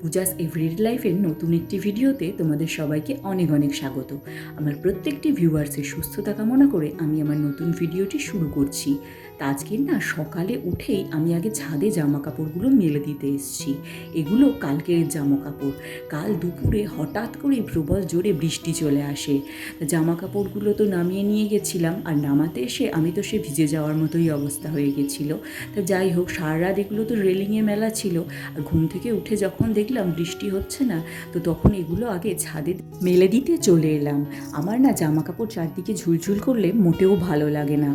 Puja's everyday লাইফের নতুন একটি ভিডিওতে তোমাদের সবাইকে অনেক অনেক স্বাগত। আমার প্রত্যেকটি ভিউয়ার্সের সুস্থতা কামনা করে আমি আমার নতুন ভিডিওটি শুরু করছি। তা না সকালে উঠেই আমি আগে ছাদে জামা কাপড়গুলো মেলে দিতে এসেছি। এগুলো কালকের জামা কাপড় কাল দুপুরে হঠাৎ করে প্রবল জোরে বৃষ্টি চলে আসে। জামা কাপড়গুলো তো নামিয়ে নিয়ে গেছিলাম, আর নামাতে এসে আমি তো সে ভিজে যাওয়ার মতোই অবস্থা হয়ে গেছিল। তা যাই হোক, সারা রাত এগুলো তো রেলিংয়ে মেলা ছিল। আর ঘুম থেকে উঠে যখন দেখলাম বৃষ্টি হচ্ছে না, তো তখন এগুলো আগে ছাদে মেলে দিতে চলে এলাম। আমার না জামা কাপড় চারদিকে ঝুলঝুল করলে মোটেও ভালো লাগে না।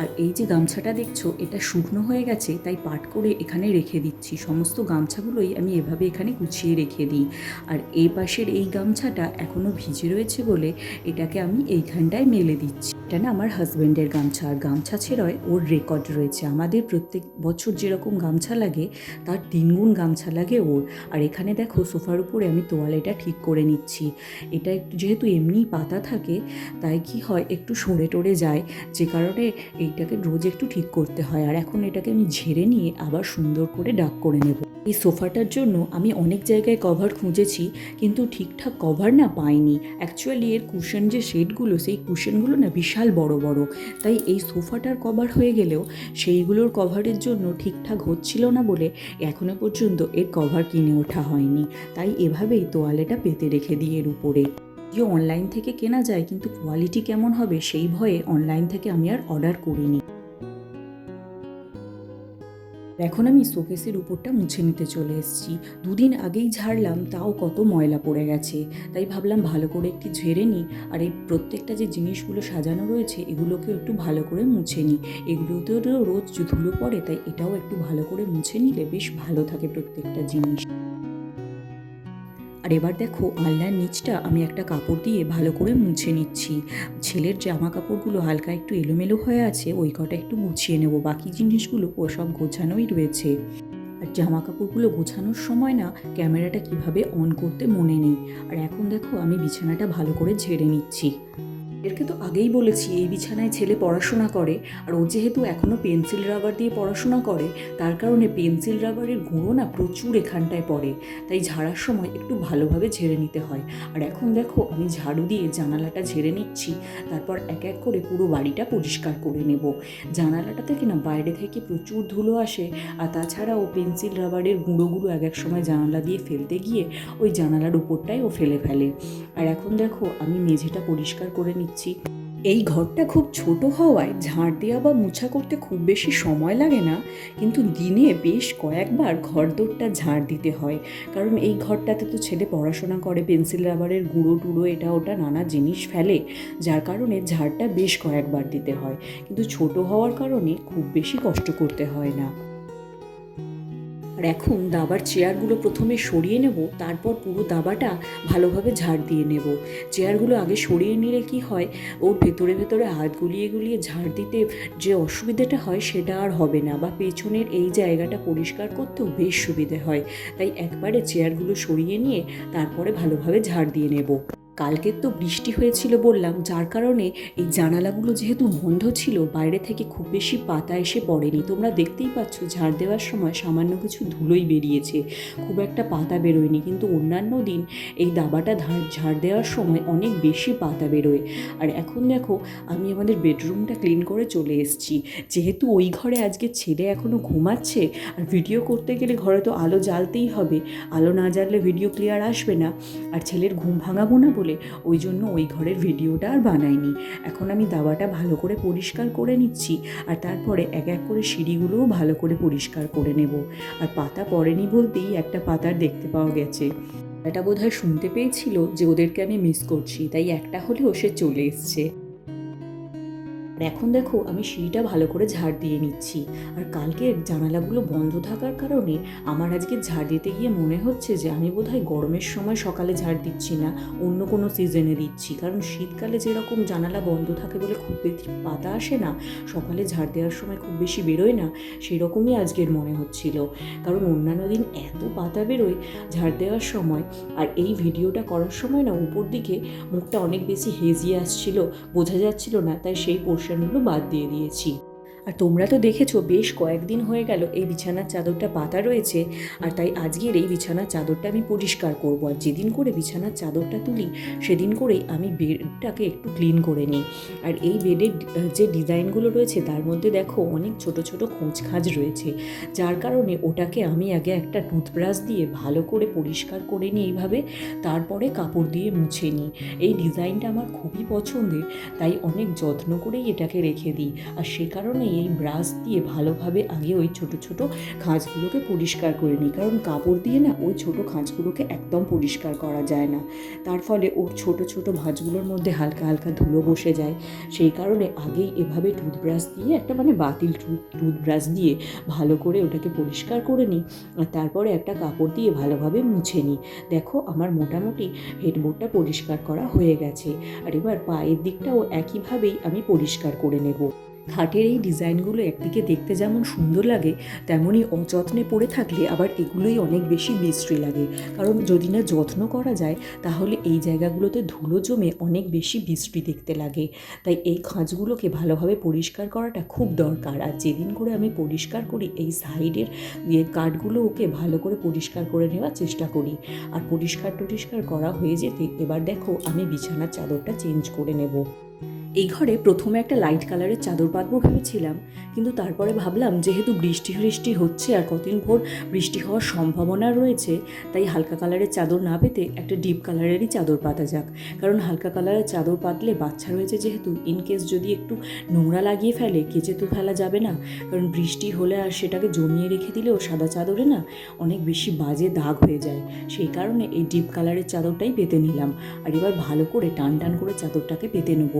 আর এই যে গামছাটা দেখছ, এটা শুকনো হয়ে গেছে, তাই পাট করে এখানে রেখে দিচ্ছি। সমস্ত গামছাগুলোই আমি এভাবে এখানে গুছিয়ে রেখে দিই। আর এই পাশের এই গামছাটা এখনও ভিজে রয়েছে বলে এটাকে আমি এইখানটায় মেলে দিচ্ছি। এটা না আমার হাজব্যান্ডের গামছা, আর গামছা ছেড়য় ওর রেকর্ড রয়েছে। আমাদের প্রত্যেক বছর যেরকম গামছা লাগে, তার তিনগুণ গামছা লাগে ওর। আর এখানে দেখো, সোফার উপরে আমি তোয়ালেটা ঠিক করে নিচ্ছি। এটা একটু যেহেতু এমনিই পাতা থাকে, তাই কি হয়, একটু সরে টরে যায়। যে কারণে এইটাকে রোজ একটু ঠিক করতে হয়। আর এখন এটাকে আমি ঝেড়ে নিয়ে আবার সুন্দর করে ডাক করে নেব। এই সোফাটার জন্য আমি অনেক জায়গায় কভার খুঁজেছি, কিন্তু ঠিকঠাক কভার না পাইনি। অ্যাকচুয়ালি এর কুশন যে শেডগুলো, সেই কুশনগুলো না বিশাল বড় বড়। তাই এই সোফাটার কভার হয়ে গেলেও সেইগুলোর কভারের জন্য ঠিকঠাক হচ্ছিল না বলে এখনও পর্যন্ত এর কভার কিনে ওঠা হয়নি। তাই এভাবেই তোয়ালেটা পেতে রেখে দিই এর উপরে। যে অনলাইন থেকে কেনা যায়, কিন্তু কোয়ালিটি কেমন হবে সেই ভয়ে অনলাইন থেকে আমি আর অর্ডার করিনি। এখন আমি শোকেসের উপরটা মুছে নিতে চলে এসেছি। দুদিন আগেই ঝাড়লাম, তাও কত ময়লা পড়ে গেছে। তাই ভাবলাম ভালো করে একটু ঝেড়ে নিই, আর এই প্রত্যেকটা যে জিনিসগুলো সাজানো রয়েছে এগুলোকেও একটু ভালো করে মুছে নিই। এগুলোতেও রোজ ধুলো পড়ে, তাই এটাও একটু ভালো করে মুছে নিলে বেশ ভালো থাকে প্রত্যেকটা জিনিস। আর এবার দেখো আলনার নিচটা আমি একটা কাপড় দিয়ে ভালো করে মুছে নিচ্ছি। ছেলের জামা কাপড়গুলো হালকা একটু এলোমেলো হয়ে আছে, ওই কটা একটু গুছিয়ে নেব। বাকি জিনিসগুলো সব গোছানোই রয়েছে। আর জামা কাপড়গুলো গোছানোর সময় না ক্যামেরাটা কীভাবে অন করতে মনে নেই। আর এখন দেখো আমি বিছানাটা ভালো করে ঝেড়ে নিচ্ছি। এরকে তো আগেই বলেছি, এই বিছানায় ছেলে পড়াশোনা করে। আর ও যেহেতু এখনও পেন্সিল রাবার দিয়ে পড়াশোনা করে, তার কারণে পেন্সিল রাবারের গুঁড়ো না প্রচুর এখানটায় পড়ে। তাই ঝাড়ার সময় একটু ভালোভাবে ঝেড়ে নিতে হয়। আর এখন দেখো, আমি ঝাড়ু দিয়ে জানালাটা ঝেড়ে নিচ্ছি, তারপর এক এক করে পুরো বাড়িটা পরিষ্কার করে নেব। জানালাটা থেকে না বাইরে থেকে প্রচুর ধুলো আসে, আর তাছাড়াও পেন্সিল রাবারের গুঁড়োগুলো এক এক সময় জানালা দিয়ে ফেলতে গিয়ে ওই জানালার উপরটাই ও ফেলে ফেলে। আর এখন দেখো, আমি মেঝেটা পরিষ্কার করে নিচ্ছি। এই ঘরটা খুব ছোট হওয়ায় ঝাড় দেওয়া বা মোছা করতে খুব বেশি সময় লাগে না, কিন্তু দিনে বেশ কয়েকবার ঘর দোরটা দিতে হয়। কারণ এই ঘরটাতে তো ছেলে পড়াশোনা করে, পেন্সিল, রাবারের গুঁড়ো টুড়ো, এটা ওটা নানা জিনিস ফেলে, যার কারণে ঝাড়টা বেশ কয়েকবার দিতে হয়। কিন্তু ছোট হওয়ার কারণে খুব বেশি কষ্ট করতে হয় না। আর এখন দাবার চেয়ারগুলো প্রথমে সরিয়ে নেব, তারপর পুরো দাবাটা ভালোভাবে ঝাড় দিয়ে নেব। চেয়ারগুলো আগে সরিয়ে নিলে কি হয়, ওর ভেতরে ভেতরে হাত গুলিয়ে গুলিয়ে ঝাড় দিতে যে অসুবিধাটা হয় সেটা আর হবে না বা পেছনের এই জায়গাটা পরিষ্কার করতেও বেশ সুবিধে হয়। তাই একবারে চেয়ারগুলো সরিয়ে নিয়ে তারপরে ভালোভাবে ঝাড় দিয়ে নেব। কালকের তো বৃষ্টি হয়েছিল বললাম, যার কারণে এই জানালাগুলো যেহেতু বন্ধ ছিল, বাইরে থেকে খুব বেশি পাতা এসে পড়েনি। তোমরা দেখতেই পাচ্ছ, ঝাড় দেওয়ার সময় সামান্য কিছু ধুলোই বেরিয়েছে, খুব একটা পাতা বেরোয়নি। কিন্তু অন্যান্য দিন এই দাবাটা ঝাড় দেওয়ার সময় অনেক বেশি পাতা বেরোয়। আর এখন দেখো, আমি আমাদের বেডরুমটা ক্লিন করে চলে এসেছি। যেহেতু ওই ঘরে আজকে ছেলে এখনও ঘুমাচ্ছে, আর ভিডিও করতে গেলে ঘরে তো আলো জ্বালতেই হবে। আলো না জ্বাললে ভিডিও ক্লিয়ার আসবে না। আর ছেলের ঘুম ভাঙাবো না বলে ওই জন্য ওই ঘরের ভিডিওটা আর বানাইনি। এখন আমি দাবাটা ভালো করে পরিষ্কার করে নিচ্ছি, আর তারপরে এক এক করে সিঁড়িগুলোও ভালো করে পরিষ্কার করে নেব। আর পাতা পড়েনি বলতেই একটা পাতার দেখতে পাওয়া গেছে। এটা বোধহয় শুনতে পেয়েছিল যে ওদেরকে আমি মিস করছি, তাই একটা হলেও সে চলে এসছে। আর এখন দেখো, আমি সিঁড়িটা ভালো করে ঝাড় দিয়ে নিচ্ছি। আর কালকে জানালাগুলো বন্ধ থাকার কারণে আমার আজকে ঝাড় দিতে গিয়ে মনে হচ্ছে যে আমি বোধহয় গরমের সময় সকালে ঝাড় দিচ্ছি না, অন্য কোনো সিজনে দিচ্ছি। কারণ শীতকালে যেরকম জানালা বন্ধ থাকে বলে খুব বেশি পাতা আসে না, সকালে ঝাড় দেওয়ার সময় খুব বেশি বেরোয় না, সেরকমই আজকের মনে হচ্ছিল। কারণ অন্যান্য দিন এত পাতা বেরোয় ঝাড় দেওয়ার সময়, আর এই ভিডিওটা করার সময় না, উপর দিকে মুখটা অনেক বেশি হেজিয়ে আসছিল, বোঝা যাচ্ছিল না, তাই সেই পোর্শনগুলো বাদ দিয়ে দিয়েছি। আর তোমরা তো দেখেছ, বেশ কয়েকদিন হয়ে গেল এই বিছানার চাদরটা পাতা রয়েছে, আর তাই আজকের এই বিছানার চাদরটা আমি পরিষ্কার করব। আর যেদিন করে বিছানার চাদরটা তুলি, সেদিন করেই আমি বেডটাকে একটু ক্লিন করে নিই। আর এই বেডের যে ডিজাইনগুলো রয়েছে, তার মধ্যে দেখো অনেক ছোট ছোট খোঁজ খাঁজ রয়েছে। যার কারণে ওটাকে আমি আগে একটা টুথব্রাশ দিয়ে ভালো করে পরিষ্কার করে নিই এইভাবে, তারপরে কাপড় দিয়ে মুছে নিই। এই ডিজাইনটা আমার খুবই পছন্দের, তাই অনেক যত্ন করেই এটাকে রেখে দিই। আর সে কারণে এই ব্রাশ দিয়ে ভালোভাবে আগে ওই ছোট ছোট খাঁজগুলোকে পরিষ্কার করে নিই। কারণ কাপড় দিয়ে না ওই ছোট খাঁজগুলোকে একদম পরিষ্কার করা যায় না। তার ফলে ওর ছোট ছোট ভাঁজগুলোর মধ্যে হালকা হালকা ধুলো বসে যায়। সেই কারণে আগেই এভাবে টুথব্রাশ দিয়ে একটা মানে বাতিল টুথব্রাশ দিয়ে ভালো করে ওটাকে পরিষ্কার করে নিই। আর তারপরে একটা কাপড় দিয়ে ভালোভাবে মুছে নিই। দেখো আমার মোটামুটি হেডবোর্ডটা পরিষ্কার করা হয়ে গেছে। আর এবার পায়ের দিকটাও একইভাবেই আমি পরিষ্কার করে নেব। খাটের এই ডিজাইনগুলো একদিকে দেখতে যেমন সুন্দর লাগে, তেমনই অযত্নে পড়ে থাকলে আবার এগুলোই অনেক বেশি বিশ্রী লাগে। কারণ যদি না যত্ন করা যায়, তাহলে এই জায়গাগুলোতে ধুলো জমে অনেক বেশি বিশ্রী দেখতে লাগে। তাই এই খাঁজগুলোকে ভালোভাবে পরিষ্কার করাটা খুব দরকার। আর যেদিন করে আমি পরিষ্কার করি, এই সাইডের কাঠগুলো ওকে ভালো করে পরিষ্কার করে নেওয়ার চেষ্টা করি। আর পরিষ্কার টরিষ্কার করা হয়ে যেতে এবার দেখো আমি বিছানার চাদরটা চেঞ্জ করে নেব। এই ঘরে প্রথমে একটা লাইট কালারের চাদর পাতবো ভেবেছিলাম, কিন্তু তারপরে ভাবলাম যেহেতু বৃষ্টি বৃষ্টি হচ্ছে আর কতদিন ভোর বৃষ্টি হওয়ার সম্ভাবনা রয়েছে, তাই হালকা কালারের চাদর না পেতে একটা ডিপ কালারেরই চাদর পাতা যাক। কারণ হালকা কালারের চাদর পাতলে বাচ্চা রয়েছে যেহেতু ইন কেস যদি একটু নোংরা লাগিয়ে ফেলে, কেচে তো ফেলা যাবে না। কারণ বৃষ্টি হলে আর সেটাকে জমিয়ে রেখে দিলেও সাদা চাদরে না অনেক বেশি বাজে দাগ হয়ে যায়। সেই কারণে এই ডিপ কালারের চাদরটাই পেতে নিলাম। আর এবার ভালো করে টান টান করে চাদরটাকে পেতে নেব।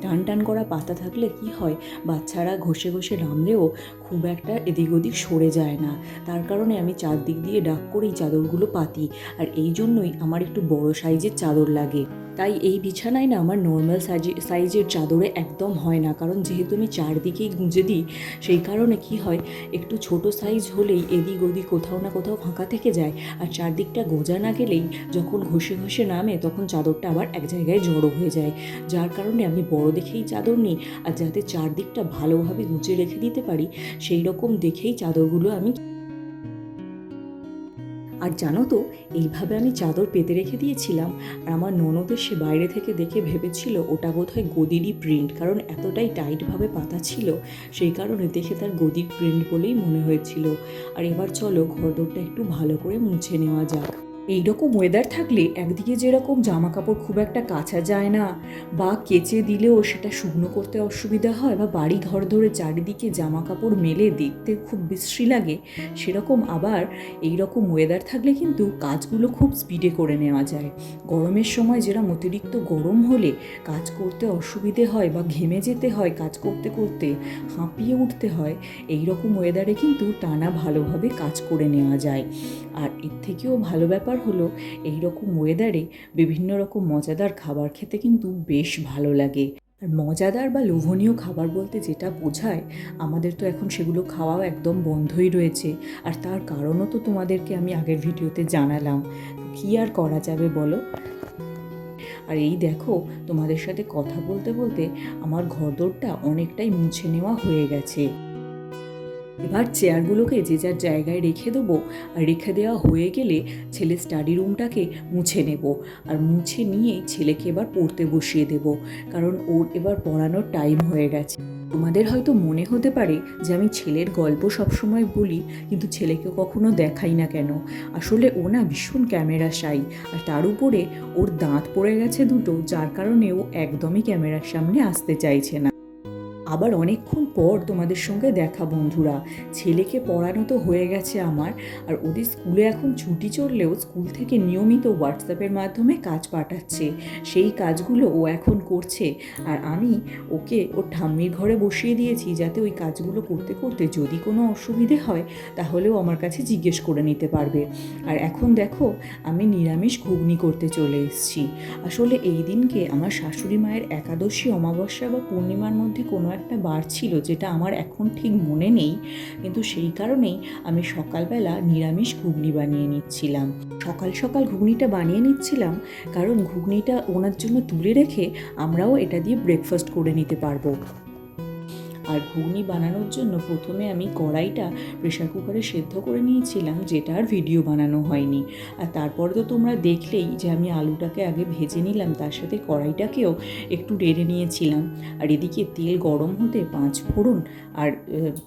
টান টান করা পাতা থাকলে কি হয়? বাচ্চারা ঘষে ঘষে নামলেও খুব একটা এদিক ওদিক সরে যায় না। তার কারণে আমি চারদিক দিয়ে ডাক করেই চাদরগুলো পাতি। আর এই জন্যই আমার একটু বড় সাইজের চাদর লাগে। তাই এই বিছানায় না আমার নর্মাল সাইজে, সাইজের চাদরে একদম হয় না। কারণ যেহেতু আমি চারদিকেই গুঁজে দিই, সেই কারণে কি হয়, একটু ছোট সাইজ হলেই এদিক ওদিক কোথাও না কোথাও ফাঁকা থেকে যায়। আর চারদিকটা গোজা না গেলেই যখন ঘষে ঘষে নামে, তখন চাদরটা আবার এক জায়গায় জড়ো হয়ে যায়। যার কারণে আমি বড় দেখেই চাদর নিই, আর যাতে চারদিকটা ভালোভাবে গুঁজে রেখে দিতে পারি, সেই রকম দেখেই চাদরগুলো আমি আর জানো তো, এইভাবে আমি চাদর পেতে রেখে দিয়েছিলাম, আর আমার ননদে সে বাইরে থেকে দেখে ভেবেছিল ওটা বোধহয় গদিরই প্রিন্ট, কারণ এতটাই টাইটভাবে পাতা ছিল, সেই কারণে দেখে তার গদির প্রিন্ট বলেই মনে হয়েছিল। আর এবার চলো ঘরদোরটা একটু ভালো করে মুছে নেওয়া যাক। এইরকম ওয়েদার থাকলে একদিকে যেরকম জামা কাপড় খুব একটা কাচা যায় না, বা কেচে দিলেও সেটা শুকনো করতে অসুবিধা হয়, বা বাড়ি ঘর ধরে চারিদিকে জামা কাপড় মেলে দেখতে খুব বিশ্রী লাগে, সেরকম আবার এই রকম ওয়েদার থাকলে কিন্তু কাজগুলো খুব স্পিডে করে নেওয়া যায়। গরমের সময় যেরকম অতিরিক্ত গরম হলে কাজ করতে অসুবিধে হয়, বা ঘেমে যেতে হয় কাজ করতে করতে, হাঁপিয়ে উঠতে হয় এই রকম ওয়েদারে কিন্তু টানা ভালোভাবে কাজ করে নেওয়া যায়। আর এর থেকেও ভালো ব্যাপার হলো, এই রকম ওয়েদারে বিভিন্ন রকম মজাদার খাবার খেতে কিন্তু বেশ ভালো লাগে। আর মজাদার বা লোভনীয় খাবার বলতে যেটা বোঝায়, আমাদের তো এখন সেগুলো খাওয়াও একদম বন্ধই রয়েছে। আর তার কারণও তো তোমাদেরকে আমি আগের ভিডিওতে জানালাম। কী আর করা যাবে বলো? আর এই দেখো, তোমাদের সাথে কথা বলতে বলতে আমার ঘরদোরটা অনেকটাই মুছে নেওয়া হয়ে গেছে। এবার চেয়ারগুলোকে যে যার জায়গায় রেখে দেবো আর রেখে দেওয়া হয়ে গেলে ছেলে স্টাডি রুমটাকে মুছে নেব। আর মুছে নিয়ে ছেলেকে এবার পড়তে বসিয়ে দেব, কারণ ওর এবার পড়ানোর টাইম হয়ে গেছে। তোমাদের হয়তো মনে হতে পারে যে আমি ছেলের গল্প সবসময় বলি, কিন্তু ছেলেকে কখনো দেখাই না কেন? আসলে ও না ভীষণ ক্যামেরা সাই আর তার উপরে ওর দাঁত পড়ে গেছে দুটো, যার কারণে ও একদমই ক্যামেরার সামনে আসতে চাইছে না। আবার অনেকক্ষণ পর তোমাদের সঙ্গে দেখা, বন্ধুরা। ছেলেকে পড়ানো তো হয়ে গেছে আমার, আর ওদের স্কুলে এখন ছুটি চললেও স্কুল থেকে নিয়মিত হোয়াটসঅ্যাপের মাধ্যমে কাজ পাঠাচ্ছে। সেই কাজগুলো ও এখন করছে, আর আমি ওকে ওর ঠাম্মির ঘরে বসিয়ে দিয়েছি যাতে ওই কাজগুলো করতে করতে যদি কোনো অসুবিধে হয়, তাহলেও আমার কাছে জিজ্ঞেস করে নিতে পারবে। আর এখন দেখো, আমি নিরামিষ ঘুগনি করতে চলে এসেছি। আসলে এই দিনকে আমার শাশুড়ি মায়ের একাদশী অমাবস্যা বা পূর্ণিমার মধ্যে কোনো একটা বার ছিল যেটা আমার এখন ঠিক মনে নেই, কিন্তু সেই কারণেই আমি সকালবেলা নিরামিষ ঘুগনি বানিয়ে নিচ্ছিলাম। সকাল সকাল ঘুগনিটা বানিয়ে নিচ্ছিলাম, কারণ ঘুগনিটা ওনার জন্য তুলে রেখে আমরাও এটা দিয়ে ব্রেকফাস্ট করে নিতে পারব। আর ঘুগনি বানানোর জন্য প্রথমে আমি কড়াইটা প্রেশার কুকারে সেদ্ধ করে নিয়েছিলাম, যেটা আর ভিডিও বানানো হয়নি। আর তারপরে তো তোমরা দেখলেই যে আমি আলুটাকে আগে ভেজে নিলাম, তার সাথে কড়াইটাকেও একটু রেড়ে নিয়েছিলাম। আর এদিকে তেল গরম হতে পাঁচ ফোড়ন আর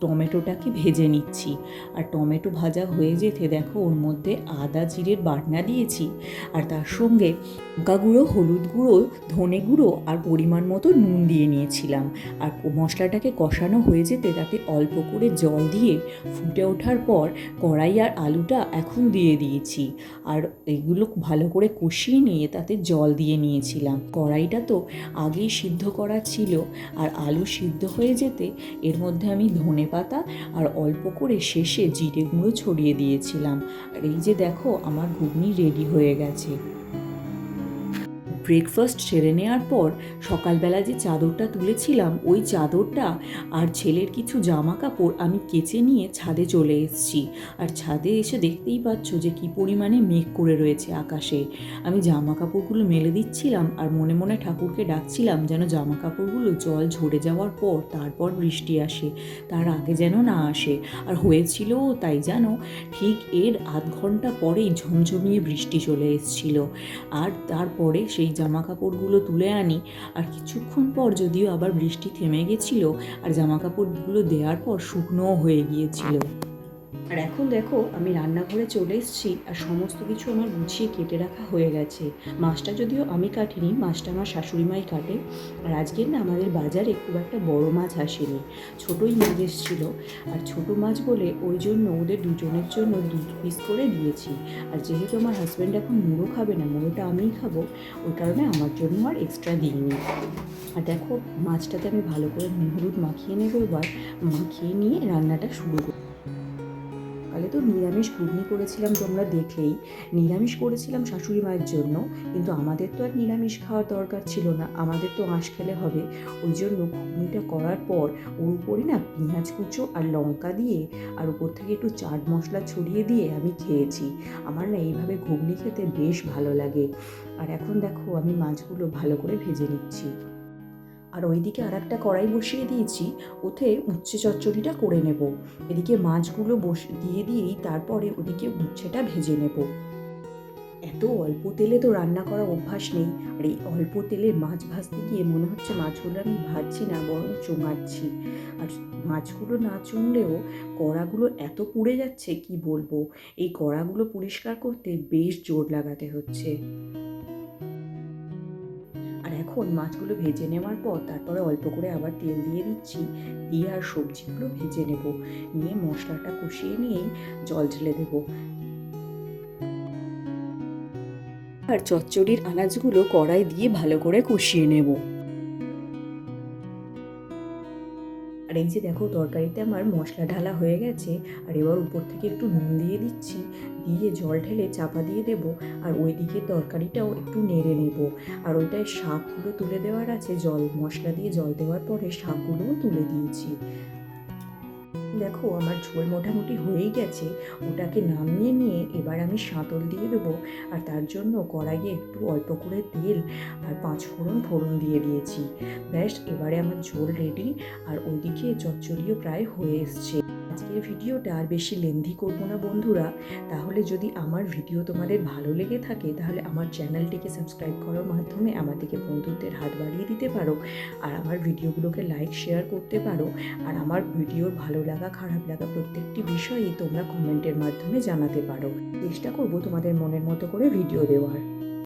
টমেটোটাকে ভেজে নিচ্ছি। আর টমেটো ভাজা হয়ে যেতে দেখো, ওর মধ্যে আদা জিরের বাটনা দিয়েছি। আর তার সঙ্গে লঙ্কা গুঁড়ো, হলুদ গুঁড়ো, ধনে গুঁড়ো আর পরিমাণ মতো নুন দিয়ে নিয়েছিলাম। আর মশলাটাকে কষানো হয়ে যেতে তাতে অল্প করে জল দিয়ে ফুটে ওঠার পর কড়াই আর আলুটা এখন দিয়ে দিয়েছি। আর এগুলো ভালো করে কষিয়ে নিয়ে তাতে জল দিয়ে নিয়েছিলাম। কড়াইটা তো আগেই সিদ্ধ করা ছিল। আর আলু সিদ্ধ হয়ে যেতে এর মধ্যে আমি ধনে পাতা আর অল্প করে শেষে জিরে গুঁড়ো ছড়িয়ে দিয়েছিলাম। আর এই যে দেখো, আমার ঘুগনি রেডি হয়ে গেছে। ব্রেকফাস্ট সেরে নেওয়ার পর সকালবেলা যে চাদরটা তুলেছিলাম, ওই চাদরটা আর ছেলের কিছু জামা কাপড় আমি কেচে নিয়ে ছাদে চলে এসেছি। আর ছাদে এসে দেখতেই পাচ্ছ যে কি পরিমাণে মেঘ করে রয়েছে আকাশে। আমি জামা কাপড়গুলো মেলে দিচ্ছিলাম আর মনে মনে ঠাকুরকে ডাকছিলাম যেন জামা কাপড়গুলো জল ঝরে যাওয়ার পর তারপর বৃষ্টি আসে, তার আগে যেন না আসে। আর হয়েছিল তাই জানো ঠিক এর আধ ঘণ্টা পরেই ঝমঝমিয়ে বৃষ্টি চলে এসেছিল। আর তারপরে সেই জামা কাপড়গুলো তুলে আনি, আর কিছুক্ষণ পর যদিও আবার বৃষ্টি থেমে গেছিল, আর জামা কাপড়গুলো দেওয়ার পর শুকনোও হয়ে গিয়েছিল। আর এখন দেখো, আমি রান্নাঘরে চলে এসেছি আর সমস্ত কিছু আমার গুছিয়ে কেটে রাখা হয়ে গেছে। মাছটা যদিও আমি কাটিনি, মাছটা আমার শাশুড়ি মাই কাটে। আর আজকের না আমাদের বাজারে খুব একটা বড় মাছ আসেনি। ছোটোই মাছ এসেছিল। আর ছোট মাছ বলে ওই জন্য ওদের দুজনের জন্য দু পিস করে দিয়েছি। আর যেহেতু আমার হাজব্যান্ড এখন মুড়ো খাবে না, মুড়োটা আমিই খাব, ওই কারণে আমার জন্য আর এক্সট্রা দিইনি। আর দেখো, মাছটাতে আমি ভালো করে হলুদ মাখিয়ে নেব এবার। মাখিয়ে নিয়ে রান্নাটা শুরু সকালে তো নিরামিষ ঘুগনি করেছিলাম তোমরা দেখলেই। নিরামিষ করেছিলাম শাশুড়ি মায়ের জন্য, কিন্তু আমাদের তো আর নিরামিষ খাওয়ার দরকার ছিল না, আমাদের তো আঁশ খেলে হবে। ওই জন্য ঘুগনিটা করার পর ওর উপরে না পেঁয়াজ কুচো আর লঙ্কা দিয়ে আর উপর থেকে একটু চাট মশলা ছড়িয়ে দিয়ে আমি খেয়েছি। আমার না এইভাবে ঘুগনি খেতে বেশ ভালো লাগে। আর এখন দেখো আমি মাছগুলো ভালো করে ভেজে নিচ্ছি। আর ওইদিকে আর একটা কড়াই বসিয়ে দিয়েছি, ওতে উচ্ছে চচ্চড়িটা করে নেব। এদিকে মাছগুলো বস, দিয়ে দিয়েই তারপরে ওদিকে উচ্ছেটা ভেজে নেব। এত অল্প তেলে তো রান্না করার অভ্যাস নেই, আর এই অল্প তেলে মাছ ভাজতে গিয়ে মনে হচ্ছে মাছগুলো আমি ভাজছি না, বরং চোঙাচ্ছি আর মাছগুলো না চুনলেও কড়াগুলো এত পুড়ে যাচ্ছে, কি বলব? এই কড়াগুলো পরিষ্কার করতে বেশ জোর লাগাতে হচ্ছে। এখন মাছগুলো ভেজে নেওয়ার পর তারপরে অল্প করে আবার তেল দিয়ে দিচ্ছি, দিয়ে আর সবজিগুলো ভেজে নেব। নিয়ে মশলাটা কষিয়ে নিয়েই জল ঢেলে দেবো। আর চচ্চড়ির আনাজগুলো কড়াই দিয়ে ভালো করে কষিয়ে নেব। আর এই যে দেখো তরকারিতে আমার মশলা ঢালা হয়ে গেছে, আর এবার উপর থেকে একটু নুন দিয়ে দিচ্ছি, দিয়ে জল ঢেলে চাপা দিয়ে দেব, আর ওই দিকে তরকারিটাও একটু নেড়ে নেব। আর ওইটায় শাকগুলো তুলে দেওয়ার আছে, জল মশলা দিয়ে জল দেওয়ার পরে শাকগুলোও তুলে দিয়েছি। দেখো, আমার ঝোল মোটামুটি হয়েই গেছে। ওটাকে নামিয়ে নিয়ে এবার আমি সাঁতল দিয়ে দেবো। আর তার জন্য কড়াইয়ে একটু অল্প করে তেল আর পাঁচ ফোড়ন ফোড়ন দিয়ে দিয়েছি। ব্যাস, এবারে আমার ঝোল রেডি আর ওইদিকে চচ্চড়িও প্রায় হয়ে এসছে। আজকের ভিডিওটা আর বেশি লেন্দি করব না বন্ধুরা। তাহলে যদি আমার ভিডিও তোমাদের ভালো লেগে থাকে, তাহলে আমার চ্যানেলটিকে সাবস্ক্রাইব করার মাধ্যমে আমাদেরকে বন্ধুত্বের হাত বাড়িয়ে দিতে পারো। আর আমার ভিডিওগুলোকে লাইক, শেয়ার করতে পারো। আর আমার ভিডিওর ভালো লাগা, খারাপ লাগা প্রত্যেকটি বিষয়ই তোমরা কমেন্টের মাধ্যমে জানাতে পারো। চেষ্টা করব তোমাদের মনের মতো করে ভিডিও দেওয়ার।